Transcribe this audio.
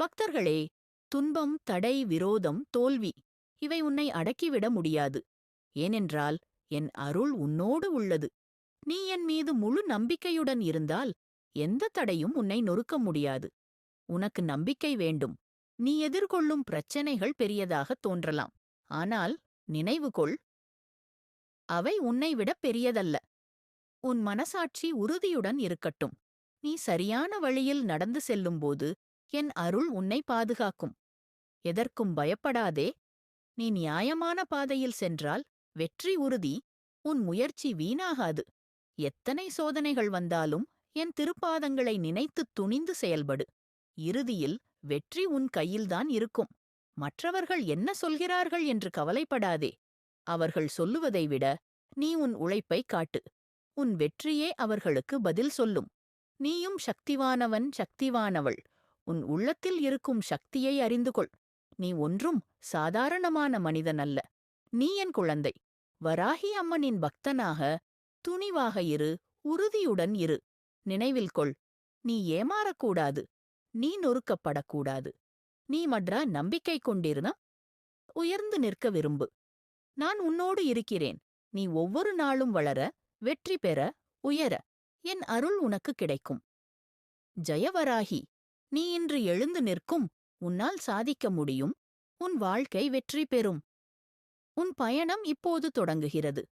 பக்தர்களே துன்பம் தடை விரோதம் தோல்வி இவை உன்னை அடக்கிவிட முடியாது. ஏனென்றால் என் அருள் உன்னோடு உள்ளது. நீ என் மீது முழு நம்பிக்கையுடன் இருந்தால் எந்த தடையும் உன்னை நொறுக்க முடியாது. உனக்கு நம்பிக்கை வேண்டும். நீ எதிர்கொள்ளும் பிரச்சனைகள் பெரியதாகத் தோன்றலாம். ஆனால் நினைவுகொள். அவை உன்னை விட பெரியதல்ல. உன் மனசாட்சி உறுதியுடன் இருக்கட்டும். நீ சரியான வழியில் நடந்து செல்லும்போது என் அருள் உன்னை பாதுகாக்கும். எதற்கும் பயப்படாதே. நீ நியாயமான பாதையில் சென்றால் வெற்றி உறுதி உன் முயற்சி வீணாகாது. எத்தனை சோதனைகள் வந்தாலும் என் திருப்பாதங்களை நினைத்துத் துணிந்து செயல்படு. இறுதியில் வெற்றி உன் கையில்தான் இருக்கும். மற்றவர்கள் என்ன சொல்கிறார்கள் என்று கவலைப்படாதே. அவர்கள் சொல்லுவதை விட நீ உன் உழைப்பைக் காட்டு. உன் வெற்றியே அவர்களுக்கு பதில் சொல்லும். நீயும் சக்திவானவன் சக்திவானவள். உன் உள்ளத்தில் இருக்கும் சக்தியை அறிந்து கொள் நீ ஒன்றும் சாதாரணமான மனிதன் அல்ல. நீ என் குழந்தை. வராகி அம்மனின் பக்தனாக துணிவாக இரு உறுதியுடன் இரு. நினைவில் கொள். நீ ஏமாறக்கூடாது. நீ நொறுக்கப்படக்கூடாது. நீ மற்றா நம்பிக்கை கொண்டிருந்தா உயர்ந்து நிற்க விரும்பு. நான் உன்னோடு இருக்கிறேன். நீ ஒவ்வொரு நாளும் வளர வெற்றி பெற உயர. என் அருள் உனக்கு கிடைக்கும். ஜெயவராகி நீ இன்று எழுந்து நிற்கும் உன்னால் சாதிக்க முடியும். உன் வாழ்க்கை வெற்றி பெறும். உன் பயணம் இப்போது தொடங்குகிறது.